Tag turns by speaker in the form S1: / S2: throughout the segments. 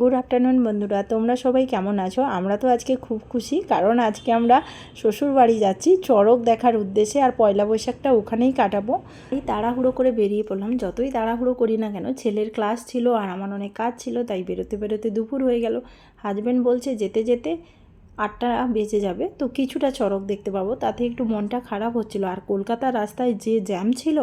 S1: Good afternoon বন্ধুরা, তোমরা সবাই কেমন আছো? আমরা তো আজকে খুব খুশি, কারণ আজকে আমরা শ্বশুর বাড়ি যাচ্ছি, চড়ক দেখার উদ্দেশ্যে, আর পয়লা বৈশাখটা ওখানেই কাটাবো। এই তাড়াহুড়ো করে বেরিয়ে পড়লাম, যতই তাড়াহুড়ো করি না কেন, ছেলের ক্লাস ছিল আর আমার অনেক কাজ ছিল, তাই বেরোতে বেরোতে দুপুর হয়ে গেল। হাজব্যান্ড বলছে, যেতে যেতে আটটা বেজে যাবে। তো কিছুটা চড়ক দেখতে পাবো, তাতে একটু মনটা খারাপ হচ্ছিল। আর কলকাতার রাস্তায় যে জ্যাম ছিল,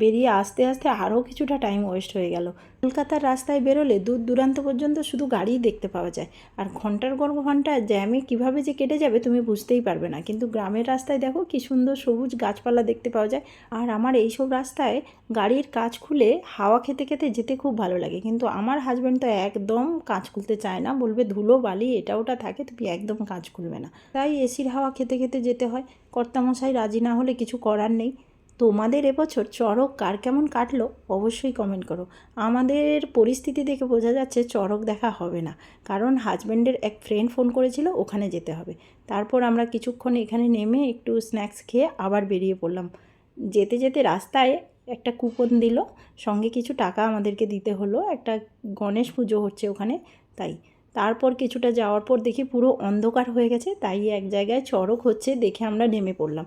S1: বেরিয়ে আসতে আসতে আরও কিছুটা টাইম ওয়েস্ট হয়ে গেল। কলকাতার রাস্তায় বেরোলে দূর দূরান্ত পর্যন্ত শুধু গাড়িই দেখতে পাওয়া যায়। আর ঘণ্টার পর ঘণ্টা জ্যামে কীভাবে যে কেটে যাবে তুমি বুঝতেই পারবে না। কিন্তু গ্রামের রাস্তায় দেখো কি সুন্দর সবুজ গাছপালা দেখতে পাওয়া যায়। আর আমার এইসব রাস্তায় গাড়ির কাজ খুলে হাওয়া খেতে খেতে যেতে খুব ভালো লাগে। কিন্তু আমার হাজব্যান্ড তো একদম কাজ খুলতে চায় না। বলবে, ধুলো, বালি, এটা ওটা থাকে, তুমি একদম কাজ খুলবে না। তাই এসির হাওয়া খেতে খেতে যেতে হয়। কর্তামশাই রাজি না হলে কিছু করার নেই। তোমাদের এবছর চড়ক কার কেমন কাটলো অবশ্যই কমেন্ট করো। আমাদের পরিস্থিতি দেখে বোঝা যাচ্ছে চড়ক দেখা হবে না। কারণ হাজব্যান্ডের এক ফ্রেন্ড ফোন করেছিল, ওখানে যেতে হবে। তারপর আমরা কিছুক্ষণ এখানে নেমে একটু স্ন্যাক্স খেয়ে আবার বেরিয়ে পড়লাম। যেতে যেতে রাস্তায় একটা কুপন দিল, সঙ্গে কিছু টাকা আমাদেরকে দিতে হলো। একটা গণেশ পুজো হচ্ছে ওখানে, তাই। তারপর কিছুটা যাওয়ার পর দেখি পুরো অন্ধকার হয়ে গেছে, তাই এক জায়গায় চড়ক হচ্ছে দেখে আমরা নেমে পড়লাম।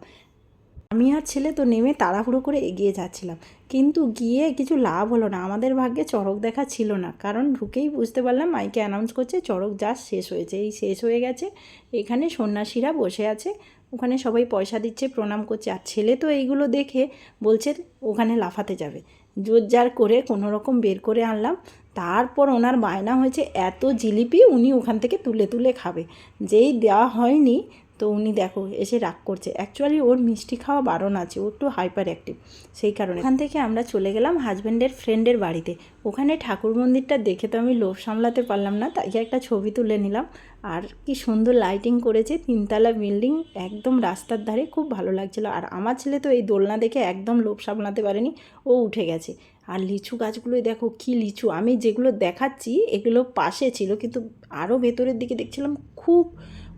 S1: আমি আর ছেলে তো নেমে তাড়াহুড়ো করে এগিয়ে যাচ্ছিলাম। কিন্তু গিয়ে কিছু লাভ হলো না। আমাদের ভাগ্যে চড়ক দেখা ছিল না। কারণ ঢুকেই বুঝতে পারলাম মাইকে অ্যানাউন্স করছে, চড়ক যা শেষ হয়েছে। এই শেষ হয়ে গেছে। এখানে সন্ন্যাসীরা বসে আছে। ওখানে সবাই পয়সা দিচ্ছে, প্রণাম করছে। আর ছেলে তো এইগুলো দেখে বলছে, ওখানে লাফাতে যাবে। জোর জার করে কোনো রকম বের করে আনলাম। তারপর ওনার বায়না হয়েছে, এত জিলিপি উনি ওখান থেকে তুলে তুলে খাবে। যেই দেওয়া হয়নি তো উনি দেখো এসে রাগ করছে। অ্যাকচুয়ালি ওর মিষ্টি খাওয়া বারণ আছে, ও একটু হাইপার অ্যাক্টিভ সেই কারণে। ওখান থেকে আমরা চলে গেলাম হাজব্যান্ডের ফ্রেন্ডের বাড়িতে। ওখানে ঠাকুর মন্দিরটা দেখে তো আমি লোভ সামলাতে পারলাম না, তাই একটা ছবি তুলে নিলাম। আর কি সুন্দর লাইটিং করেছে, তিনতলা বিল্ডিং একদম রাস্তার ধারে, খুব ভালো লাগছিল। আর আমার ছেলে তো এই দোলনা দেখে একদম লোভ সামলাতে পারেনি, ও উঠে গেছে। আর লিচু গাছগুলোই দেখো কি লিচু। আমি যেগুলো দেখাচ্ছি, এগুলো পাশে ছিল, কিন্তু আরও ভেতরের দিকে দেখছিলাম, খুব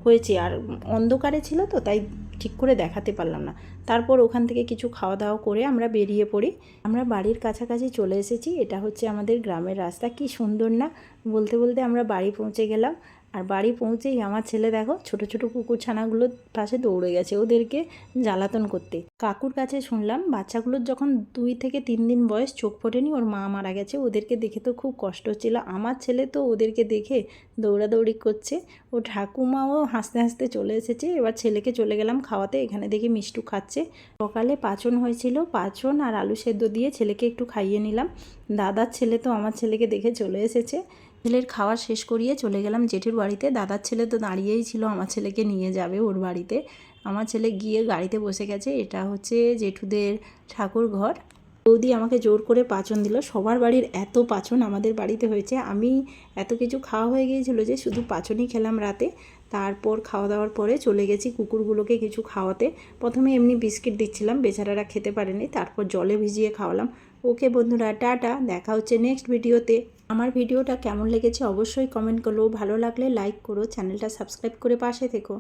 S1: হয়েছে আর অন্ধকারে ছিল তো, তাই ঠিক করে দেখাতে পারলাম না। তারপর ওখান থেকে কিছু খাওয়া দাওয়া করে আমরা বেরিয়ে পড়ি। আমরা বাড়ির কাছাকাছি চলে এসেছি। এটা হচ্ছে আমাদের গ্রামের রাস্তা। কি সুন্দর না? বলতে বলতে আমরা বাড়ি পৌঁছে গেলাম। আর বাড়ি পৌঁছেই আমার ছেলে দেখো, ছোট ছোট কুকুর ছানাগুলোর পাশে দৌড়ে গেছে ওদেরকে জ্বালাতন করতে। কাকুর কাছে শুনলাম, বাচ্চাগুলোর যখন দুই থেকে তিন দিন বয়স চোখ ফোটেনি, ওর মা মারা গেছে, ওদেরকে দেখে তো খুব কষ্ট হচ্ছিল। আমার ছেলে তো ওদেরকে দেখে দৌড়াদৌড়ি করছে, ও ঠাকুমাও হাসতে হাসতে চলে এসেছে, এবার ছেলেকে চলে গেলাম খাওয়াতে, এখানে দেখি মিষ্টু খাচ্ছে। সকালে পাচন হয়েছিল, পাচন আর আলু সেদ্ধ দিয়ে ছেলেকে একটু খাইয়ে নিলাম। দাদার ছেলে তো আমার ছেলেকে দেখে চলে এসেছে। ছেলের খাওয়া শেষ করিয়ে চলে গেলাম জেঠুর বাড়িতে। দাদার ছেলে তো দাঁড়িয়েই ছিল, আমার ছেলেকে নিয়ে যাবে ওর বাড়িতে। আমার ছেলে গিয়ে গাড়িতে বসে গেছে, এটা হচ্ছে জেঠুদের ঠাকুর ঘর। বৌদি আমাকে জোর করে পাচন দিল, সবার বাড়ির এত পাচন আমাদের বাড়িতে হয়েছে। আমি এত কিছু খাওয়া হয়ে গিয়েছিল যে শুধু পাচনই খেলাম রাতে। তারপর খাওয়া দাওয়ার পরে চলে গেছি কুকুরগুলোকে কিছু খাওয়াতে। প্রথমে এমনি বিস্কিট দিচ্ছিলাম, বেচারারা খেতে পারেনি। তারপর জলে ভিজিয়ে খাওয়ালাম। ওকে বন্ধুরা, টাটা, দেখা হচ্ছে নেক্সট ভিডিওতে আমার ভিডিওটা কেমন লেগেছে অবশ্যই কমেন্ট করো। ভালো লাগলে লাইক করো চ্যানেলটা সাবস্ক্রাইব করে পাশে থেকো।